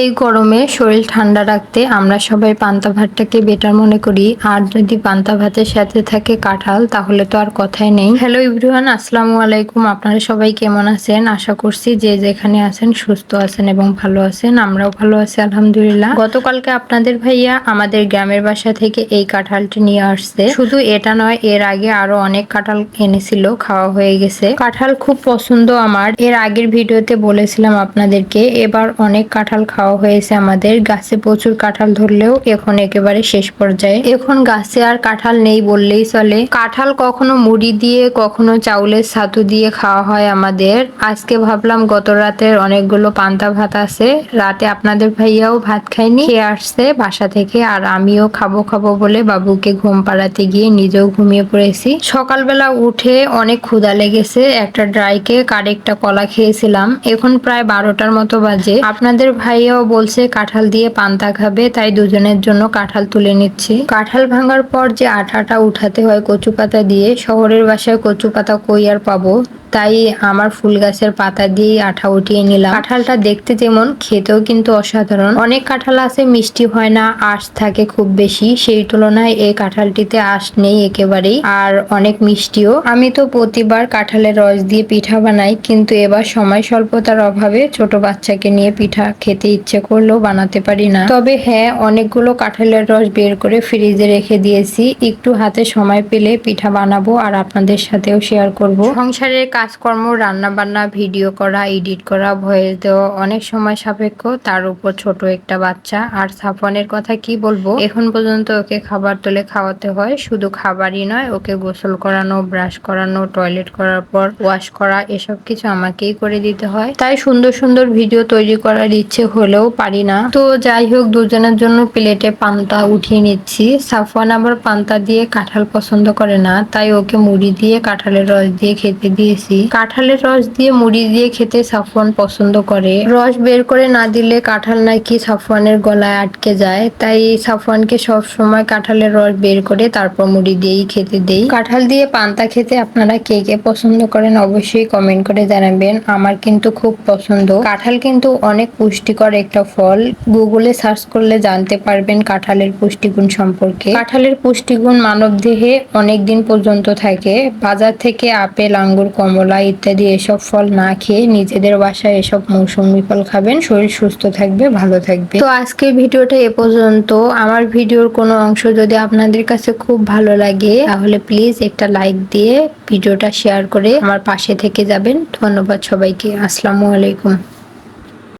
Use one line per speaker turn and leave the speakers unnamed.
এই গরমে শরীর ঠান্ডা রাখতে আমরা সবাই পান্তা ভাতটাকে বেটার মনে করি। আর যদি পান্তা ভাতের সাথে থাকে কাঁঠাল, তাহলে তো আর কথাই নেই। হ্যালো ইব্রুহান আসসালামু আলাইকুম। আপনারা সবাই কেমন আছেন? আশা করছি যে যেখানে আছেন সুস্থ আছেন এবং ভালো আছেন। আমরাও ভালো আছি, আলহামদুলিল্লাহ। গতকালকে আপনাদের ভাইয়া আমাদের গ্রামের বাসা থেকে এই কাঁঠালটি নিয়ে আসছে। শুধু এটা নয়, এর আগে আরও অনেক কাঁঠাল এনেছিল, খাওয়া হয়ে গেছে। কাঁঠাল খুব পছন্দ আমার। এর আগের ভিডিওতে বলেছিলাম আপনাদেরকে, এবার অনেক কাঁঠাল খাওয়া হয়েছে আমাদের। গাছে প্রচুর কাঁঠাল ধরলেও এখন একেবারে শেষ পর্যায়ে। এখন গাছে আর কাঁঠাল নেই বললেই চলে। কাঁঠাল কখনো মুড়ি দিয়ে, কখনো চাউলের ছাতু দিয়ে খাওয়া হয় আমাদের। আজকে ভাবলাম গত রাতের অনেকগুলো পান্তা ভাত আছে। রাতে আপনাদের ভাইয়াও ভাত খায়নি, খেয়ে আসছে বাসা থেকে আর আমিও খাব খাব বলে বাবুকে ঘুম পাড়াতে গিয়ে নিজেও ঘুমিয়ে পড়েছি। সকালবেলা উঠে অনেক ক্ষুধা লেগেছে। একটা ড্রাই কেক আর কলা খেয়েছিলাম। এখন প্রায় বারোটার মতো বাজে। আপনাদের ভাইয়াও বলছে কাঁঠাল দিয়ে পান্তা খাবে, তাই দুজনের জন্য কাঁঠাল তুলে নিচ্ছি। কাঁঠাল ভাঙার পর যে আঠাটা উঠাতে হয় কচু পাতা দিয়ে, শহরের বাসায় কচু পাতা কই আর পাবো? তাই আমার ফুল গাছের পাতা দিয়েই আঠা উঠিয়ে নিলাম। কাঁঠালটা দেখতে যেমন খেতেও কিন্তু অসাধারণ। অনেক কাঁঠাল আছে, মিষ্টি হয় না, আঁশ থাকে খুব বেশি। সেই তুলনায় এই কাঁঠালটিতে আঁশ নেই একেবারেই, আর অনেক মিষ্টিও। আমি তো প্রতিবার কাঁঠালের রস দিয়ে পিঠা বানাই, কিন্তু এবার সময় স্বল্পতার অভাবে ছোট বাচ্চাকে নিয়ে পিঠা খেতে ইচ্ছে করলেও বানাতে পারি না। তবে হ্যাঁ অনেকগুলো কাঁঠালের রস বের করে ফ্রিজে রেখে দিয়েছি। একটু হাতে সময় পেলে পিঠা বানাবো আর আপনাদের সাথেও শেয়ার করব। সংসারের কাজকর্ম রান্না বান্না ভিডিও করা, এডিট করা, ভয়েস দেওয়া অনেক সময় সাপেক্ষ। তার উপর ছোট একটা বাচ্চা। আর সাফনের কথা কি বলব? এখন পর্যন্ত ওকে খাবার তুলে খাওয়াতে হয়। শুধু খাবারই নয়, ওকে গোসল করানো, ব্রাশ করানো, টয়লেট করার পর ওয়াশ করা, এসব কিছু আমাকেই করে দিতে হয়। তাই সুন্দর সুন্দর ভিডিও তৈরি করার ইচ্ছে হলেও পারি না। তো যাই হোক, দুজনের জন্য প্লেটে পান্তা উঠিয়ে নিচ্ছি। সাফওয়ান আবার পান্তা দিয়ে কাঁঠাল পছন্দ করে না। তাই ওকে মুড়ি দিয়ে কাঁঠালের রস দিয়ে খেতে দিয়েছি। কাঁঠালের রস দিয়ে মুড়ি দিয়ে খেতে সাফওয়ান পছন্দ করে। রস বের করে না দিলে কাঁঠাল নাকি সাফওয়ানের গলায় আটকে যায়। তাই সাফওয়ানকে সব সময় কাঁঠালের রস বের করে তারপর মুড়ি দিয়েই খেতে দেই। কাঁঠাল দিয়ে পান্তা খেতে আপনারা কে কে পছন্দ করেন অবশ্যই কমেন্ট করে জানাবেন। আমার কিন্তু খুব পছন্দ। কাঁঠাল কিন্তু অনেক পুষ্টিকর একটা ফল। গুগলে সার্চ করলে জানতে পারবেন কাঁঠালের পুষ্টিগুণ সম্পর্কে। কাঁঠালের পুষ্টিগুণ মানব দেহে অনেক দিন পর্যন্ত থাকে। বাজার থেকে আপেল, আঙ্গুর, কমলা ইত্যাদি এসব ফল না খেয়ে নিজেদের বাসায় এসব মৌসুমি ফল খাবেন। শরীর সুস্থ থাকবে, ভালো থাকবে। তো আজকে ভিডিওটা এ পর্যন্ত। আমার ভিডিওর কোনো অংশ যদি আপনাদের কাছে খুব ভালো লাগে, তাহলে প্লিজ একটা লাইক দিয়ে ভিডিওটা শেয়ার করে আমার পাশে থেকে যাবেন। ধন্যবাদ সবাইকে। আসসালামু আলাইকুম।